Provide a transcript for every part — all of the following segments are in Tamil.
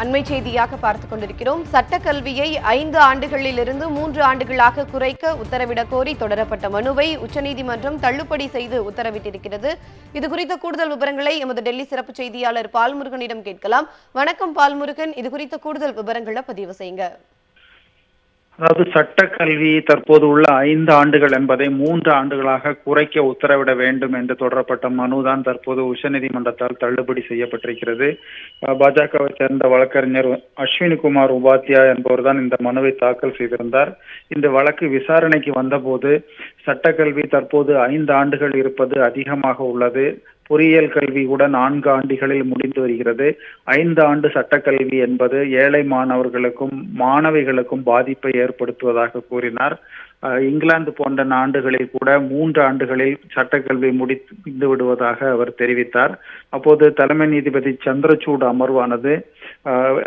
அண்மை செய்தியாக பார்த்துக் கொண்டிருக்கிறோம். சட்டக்கல்வியை ஐந்து ஆண்டுகளிலிருந்து மூன்று ஆண்டுகளாக குறைக்க உத்தரவிடக் கோரி தொடரப்பட்ட மனுவை உச்சநீதிமன்றம் தள்ளுபடி செய்து உத்தரவிட்டிருக்கிறது. இது குறித்த கூடுதல் விவரங்களை எமது டெல்லி சிறப்பு செய்தியாளர் பால்முருகனிடம் கேட்கலாம். வணக்கம் பால்முருகன். இது குறித்த கூடுதல் விவரங்களை பதிவு செய்யுங்க அதாவது சட்ட கல்வி தற்போது உள்ள ஐந்து ஆண்டுகள் என்பதை மூன்று ஆண்டுகளாக குறைக்க உத்தரவிட வேண்டும் என்று தொடரப்பட்ட மனுதான் தற்போது உச்சநீதிமன்றத்தால் தள்ளுபடி செய்யப்பட்டிருக்கிறது. பாஜகவை சேர்ந்த வழக்கறிஞர் அஸ்வினி குமார் உபாத்யா என்பவர்தான் இந்த மனுவை தாக்கல் செய்திருந்தார். இந்த வழக்கு விசாரணைக்கு வந்தபோது சட்டக்கல்வி தற்போது ஐந்து ஆண்டுகள் இருப்பது அதிகமாக உள்ளது. பொறியியல் கல்வி கூட நான்கு ஆண்டுகளில் முடிந்து வருகிறது. ஐந்து ஆண்டு சட்டக்கல்வி என்பது ஏழை மாணவர்களுக்கும் மாணவிகளுக்கும் பாதிப்பை ஏற்படுத்துவதாக கூறினார். இங்கிலாந்து போன்ற நாடுகளில் கூட மூன்று ஆண்டுகளில் சட்டக்கல்வி முடிந்து விடுவதாக அவர் தெரிவித்தார். அப்போது தலைமை நீதிபதி சந்திரசூட் அமர்வானது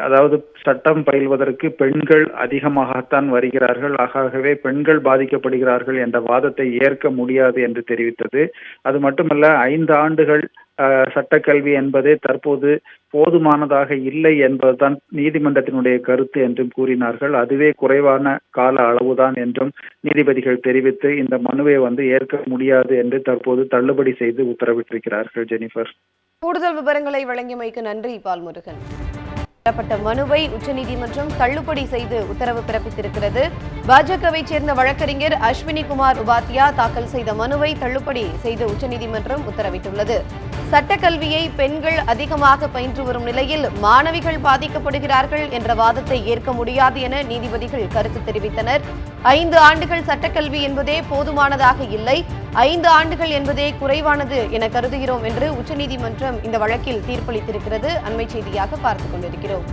அதாவது சட்டம் பயில்வதற்கு பெண்கள் அதிகமாகத்தான் வருகிறார்கள் ஆகவே பெண்கள் பாதிக்கப்படுகிறார்கள் என்ற வாதத்தை ஏற்க முடியாது என்று தெரிவித்தது. அது மட்டுமல்ல ஐந்து ஆண்டுகள் அஹ், சட்டக்கல்வி என்பது தற்போது போதுமானதாக இல்லை என்பதுதான் நீதிமன்றத்தினுடைய கருத்து என்றும் கூறினார்கள். அதுவே குறைவான கால அளவுதான் என்றும் நீதிபதிகள் தெரிவித்து இந்த மனுவை வந்து ஏற்க முடியாது என்று தற்போது தள்ளுபடி செய்து உத்தரவிட்டிருக்கிறார்கள் ஜெனிஃபர். கூடுதல் விவரங்களை வழங்கியமைக்கு நன்றி பால்முருகன். பெறப்பட்ட மனுவை உச்சநீதிமன்றம் தள்ளுபடி செய்து உத்தரவு பிறப்பித்திருக்கிறது. பாஜகவை சேர்ந்த வழக்கறிஞர் அஸ்வினி குமார் உபாத்யா தாக்கல் செய்த மனுவை தள்ளுபடி செய்து உச்சநீதிமன்றம் உத்தரவிட்டுள்ளது. சட்டக்கல்வியை பெண்கள் அதிகமாக பயின்று வரும் நிலையில் மாணவிகள் பாதிக்கப்படுகிறார்கள் என்ற வாதத்தை ஏற்க முடியாது என நீதிபதிகள் கருத்து தெரிவித்தனர். ஐந்து ஆண்டுகள் சட்டக்கல்வி என்பதே போதுமானதாக இல்லை. ஐந்து ஆண்டுகள் என்பதே குறைவானது என கருதுகிறோம் என்று உச்சநீதிமன்றம் இந்த வழக்கில் தீர்ப்பளித்திருக்கிறது. அண்மை செய்தியாக பார்த்துக் கொண்டிருக்கிறோம்.